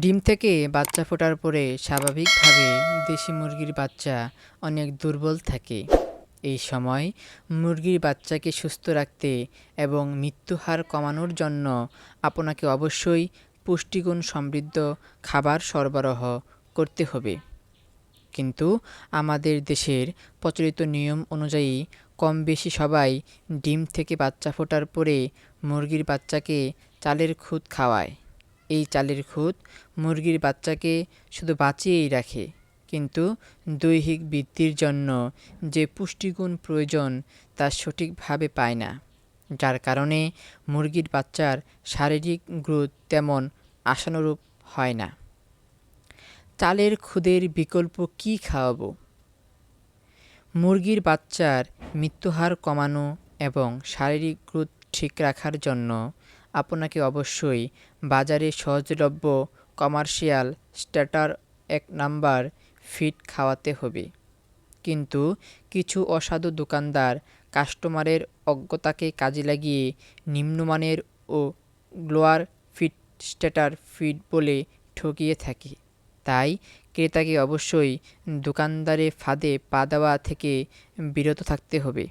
ডিম থেকে বাচ্চা ফোটার পরে স্বাভাবিকভাবে দেশি মুরগির বাচ্চা অনেক দুর্বল থাকে। এই সময় মুরগির বাচ্চাকে সুস্থ রাখতে এবং মৃত্যু হার কমানোর জন্য আপনাকে অবশ্যই পুষ্টিগুণ সমৃদ্ধ খাবার সরবরাহ করতে হবে। কিন্তু আমাদের দেশের প্রচলিত নিয়ম অনুযায়ী কম বেশি সবাই ডিম থেকে বাচ্চা ফোটার পরে মুরগির বাচ্চাকে চালের খুদ খাওয়ায়। এই চালের খুদ মুরগির বাচ্চাকে শুধু বাঁচিয়েই রাখে। কিন্তু দৈহিক বৃদ্ধির জন্য যে পুষ্টিগুণ প্রয়োজন তা সঠিকভাবে পায় না, যার কারণে মুরগির বাচ্চার শারীরিক গ্রোথ তেমন আশানুরূপ হয় না। চালের খুদের বিকল্প কী খাওয়াবো? মুরগির বাচ্চার মৃত্যুহার কমানো এবং শারীরিক গ্রোথ ঠিক রাখার জন্য আপনাকে অবশ্যই বাজারে সহজলভ্য কমার্শিয়াল স্ট্যাটার এক নাম্বার ফিড খাওয়াতে হবে। কিন্তু কিছু অসাধু দোকানদার কাস্টমারের অজ্ঞতাকে কাজে লাগিয়ে নিম্নমানের ও গ্লোয়ার ফিড স্ট্যাটার ফিড বলে ঠকিয়ে থাকে। তাই ক্রেতাকে অবশ্যই দোকানদারের ফাঁদে পা দেওয়া থেকে বিরত থাকতে হবে।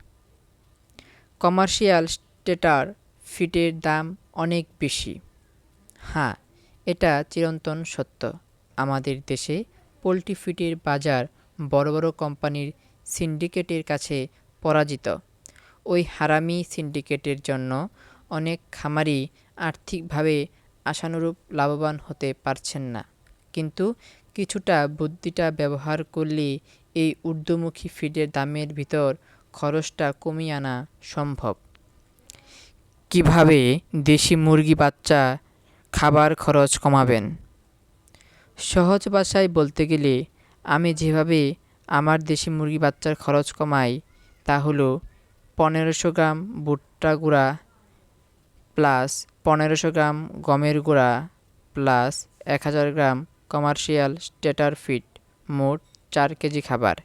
কমার্শিয়াল স্টেটার ফিটের দাম অনেক বেশি। হ্যাঁ এটা চিরন্তন সত্য। আমাদের দেশে পোলট্রি ফিটের বাজার বড় বড় কোম্পানির সিন্ডিকেটের কাছে পরাজিত। ওই হারামি সিন্ডিকেটের জন্য অনেক খামারি আর্থিকভাবে আশানুরূপ লাভবান হতে পারছেন না। কিন্তু কিছুটা বুদ্ধিটা ব্যবহার করলে এই ঊর্ধ্বমুখী ফিডের দামের ভিতর খরচটা কমিয়ে আনা সম্ভব। কীভাবে দেশি মুরগি বাচ্চা খাবার খরচ কমাবেন? সহজ ভাষায় বলতে গেলে, আমি যেভাবে আমার দেশি মুরগি বাচ্চার খরচ কমাই, তা হলো পনেরোশো গ্রাম ভুট্টা গুঁড়া প্লাস পনেরোশো গ্রাম গমের গুঁড়া প্লাস এক হাজার গ্রাম কমার্শিয়াল স্টেটার ফিট মোট চার কেজি খাবার।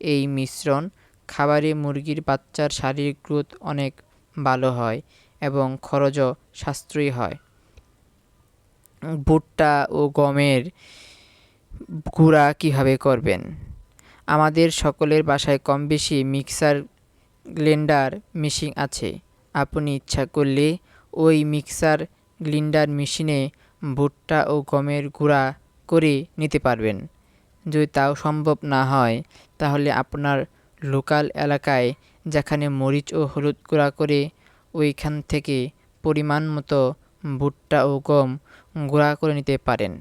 এই মিশ্রণ খাবারে মুরগির বাচ্চার শারীরিক গ্রোথ অনেক ভালো হয়। এবং খরচও সাশ্রয়ী হয়। ভুট্টা ও গমের গুঁড়া কীভাবে করবেন? আমাদের সকলের বাসায় কম বেশি মিক্সার গ্লেন্ডার মেশিন আছে। আপনি ইচ্ছা করলে ওই মিক্সার গ্লিন্ডার মেশিনে ভুট্টা ও গমের গুঁড়া করে নিতে পারবেন। যদি তাও সম্ভব না হয়, তাহলে আপনার লোকাল এলাকায় যেখানে মরিচ ও হলুদ গুঁড়া করে ওইখান থেকে পরিমাণ মতো ভুট্টা ও গম গুঁড়া করে নিতে পারেন।